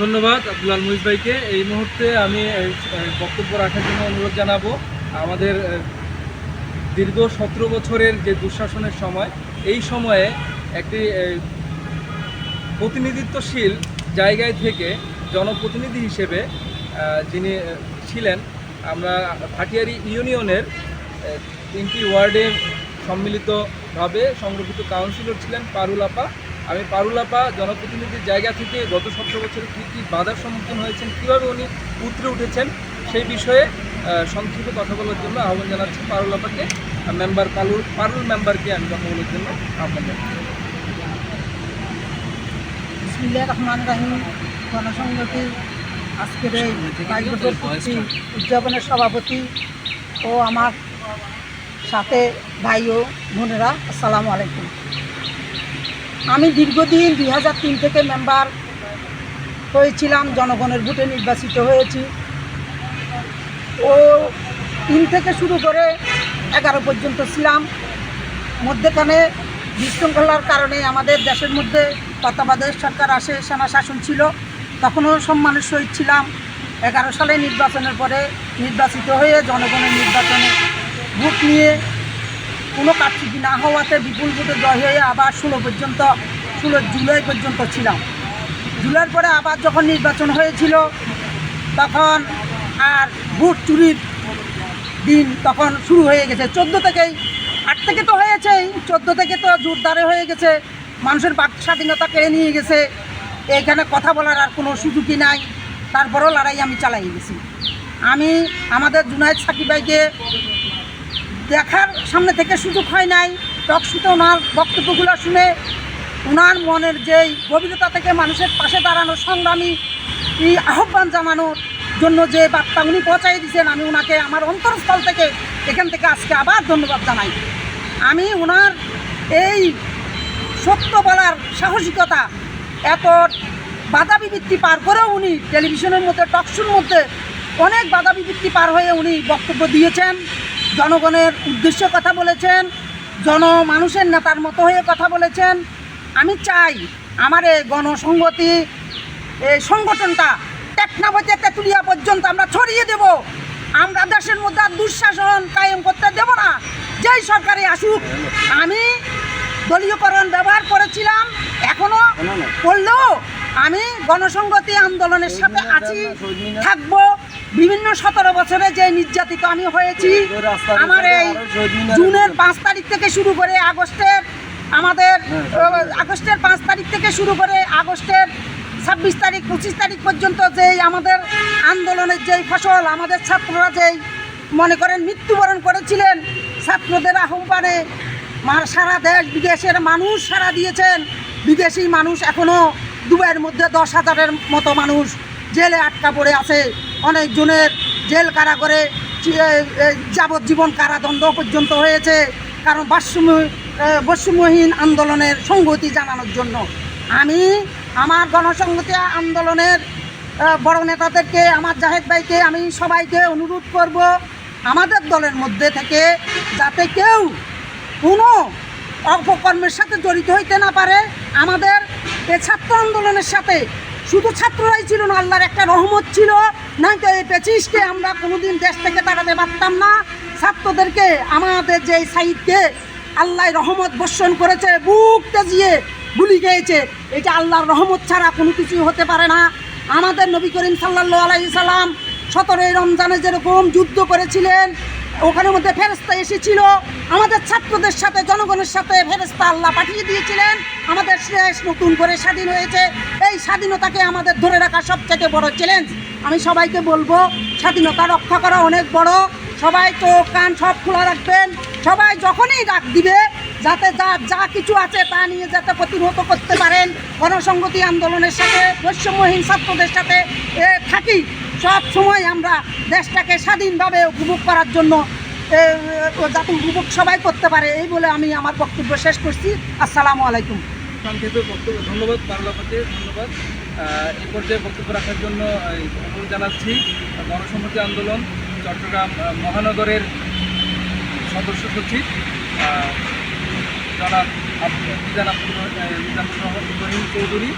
ধন্যবাদ আব্দুল মুহিত ভাইকে। এই মুহূর্তে আমি বক্তব্য রাখার জন্য অনুরোধ জানাব, আমাদের দীর্ঘ সতেরো বছরের যে দুঃশাসনের সময়, এই সময়ে একটি প্রতিনিধিত্বশীল জায়গায় থেকে জনপ্রতিনিধি হিসেবে যিনি ছিলেন, আমরা ভাটিয়ারি ইউনিয়নের তিনটি ওয়ার্ডে সম্মিলিতভাবে সংরক্ষিত কাউন্সিলর ছিলেন পারুলাপা আমি পারুলাপা জনপ্রতিনিধির জায়গা থেকে গত সতেরো বছরে কী কী বাধার সম্মুখীন হয়েছেন কীভাবে উনি উতরে উঠেছেন সেই বিষয়ে আহ, সংক্ষিপ্ত কথা বলার জন্য আহ্বান জানাচ্ছি পারুলাপাকে। মেম্বার পালুর পারুল মেম্বারকে আমি কথা বলার জন্য আহ্বান জানাচ্ছি। রহমান রাহিম। গণসংহতি আজকের এই বাইশ বছর পূর্তি উদযাপনের সভাপতি ও আমার সাথে ভাই ও বোনেরা আসসালামু আলাইকুম। আমি দীর্ঘদিন দুই হাজার তিন থেকে মেম্বার হয়েছিলাম, জনগণের ভোটে নির্বাচিত হয়েছি। ও তিন থেকে শুরু করে এগারো পর্যন্ত ছিলাম। মধ্যেখানে বিশৃঙ্খলার কারণে আমাদের দেশের মধ্যে তত্ত্বাবধায়ক সরকার আসে সেনা শাসন ছিল, তখনও সম্মানের সহিত ছিলাম। এগারো সালে নির্বাচনের পরে নির্বাচিত হয়ে জনগণের নির্বাচনে ভোট নিয়ে কোনো কারচুপি না হওয়াতে বিপুল ভোটে জয় হয়ে আবার ষোলো পর্যন্ত, ষোলো জুলাই পর্যন্ত ছিলাম। জুলাইয়ের পরে আবার যখন নির্বাচন হয়েছিল, তখন আর ভোট চুরির দিন তখন শুরু হয়ে গেছে। চোদ্দ থেকেই, আট থেকে তো হয়েছেই, চোদ্দ থেকে তো জোরদারে হয়ে গেছে। মানুষের বাক স্বাধীনতা কেড়ে নিয়ে গেছে। এইখানে কথা বলার আর কোনো সুযোগই নাই। তারপরেও লড়াই আমি চালাই গেছি। আমি আমাদের জুনায়দ সাকিব ভাইকে দেখার সামনে থেকে সুযোগ হয় নাই। টক শুতে ওনার বক্তব্যগুলো শুনে ওনার মনের যেই গভীরতা থেকে মানুষের পাশে দাঁড়ানো সংগ্রামী এই আহ্বান জানানোর জন্য যে বার্তা উনি পৌঁছাই দিয়েছেন, আমি ওনাকে আমার অন্তরস্থল থেকে এখান থেকে আজকে আবার ধন্যবাদ জানাই। আমি ওনার এই সত্য বলার সাহসিকতা এত বাধা বিবৃত্তি পার করেও উনি টেলিভিশনের মধ্যে টকশুর মধ্যে অনেক বাধা বিবৃত্তি পার হয়ে উনি বক্তব্য দিয়েছেন। জনগণের উদ্দেশ্যে কথা বলেছেন জন মানুষের নেতার মতো হয়ে কথা বলেছেন। আমি চাই আমার এই গণসংগতি এই সংগঠনটা টেকনাবতে তেঁতুলিয়া পর্যন্ত আমরা ছড়িয়ে দেব। আমরা দেশের মধ্যে আর দুঃশাসন কায়েম করতে দেব না। যেই সরকারে আসুক আমি দলীয়করণ ব্যবহার করেছিলাম এখনও করলেও আমি গণসংগতি আন্দোলনের সাথে আছি থাকব। বিভিন্ন সতেরো বছরে যে নির্যাতিত আমি হয়েছি আমার এই জুনের পাঁচ তারিখ থেকে শুরু করে আগস্টের আমাদের আগস্টের পাঁচ তারিখ থেকে শুরু করে আগস্টের ছাব্বিশ তারিখ পঁচিশ তারিখ পর্যন্ত যেই আমাদের আন্দোলনের যেই ফসল আমাদের ছাত্ররা যেই মনে করেন মৃত্যুবরণ করেছিলেন ছাত্রদের আহ্বানে মার সারা দেশ বিদেশের মানুষ সারা দিয়েছেন। বিদেশি মানুষ এখনও দুবাইয়ের মধ্যে দশ হাজারের মতো মানুষ জেলে আটকা পড়ে আছে। অনেকজনের জেল এ- এ- যাবজ্জীবন কারাদণ্ড পর্যন্ত হয়েছে কারণ এ, বৈষম্যহীন আন্দোলনের সংগতি জানানোর জন্য। আমি আমার গণসংহতি আন্দোলনের বড় নেতাদেরকে আমার জাহেদ ভাইকে আমি সবাইকে অনুরোধ করব আমাদের দলের মধ্যে থেকে যাতে কেউ কোনো অপকর্মের সাথে জড়িত হইতে না পারে আমাদের এই ছাত্র আন্দোলনের সাথে। শুধু ছাত্ররাই ছিল না আল্লাহর একটা রহমত ছিল নয়তো এই পেচিসকে আমরা কোনোদিন দেশ থেকে তাড়াতে পারতাম না। ছাত্রদেরকে আমাদের যে এই সাইদকে আল্লাহ রহমত বর্ষণ করেছে, বুক তেজিয়ে গুলি খেয়েছে, এটা আল্লাহর রহমত ছাড়া কোনো কিছু হতে পারে না। আমাদের নবী করিম সাল্লাহ আলাই সাল্লাম সতেরোই রমজানে যেরকম যুদ্ধ করেছিলেন ওখানের মধ্যে ফেরস্তা এসেছিল। আমাদের ছাত্রদের সাথে, জনগণের সাথে ফেরস্তা আল্লাহ পাঠিয়ে দিয়েছিলেন। আমাদের শেষ নতুন করে স্বাধীন হয়েছে। এই স্বাধীনতাকে আমাদের ধরে রাখা সবচেয়ে বড় চ্যালেঞ্জ আমি সবাইকে বলব, স্বাধীনতা রক্ষা করা অনেক বড়। সবাই চোখ, কান সব খোলা রাখবেন। সবাই যখনই ডাক দিবে, যাতে যা যা কিছু আছে তা নিয়ে যাতে প্রতিহত করতে পারেন। গণসংগতি আন্দোলনের সাথে, বৈষম্যহীন ছাত্রদের সাথে থাকি। সব সময় আমরা দেশটাকে স্বাধীনভাবে উপভোগ করার জন্য যাতে উপভোগ সবাই করতে পারে, এই বলে আমি আমার বক্তব্য শেষ করছি। আসসালামু আলাইকুম। সংক্ষেপে বক্তব্য, ধন্যবাদ ধন্যবাদ। এই পর্যায়ে বক্তব্য রাখার জন্য অনুরোধ জানাচ্ছি গণসম্মতি আন্দোলন, চট্টগ্রাম মহানগরের সদস্য সচিব জনাব মিজান মিজানুর রহমান ইব্রাহিম চৌধুরী।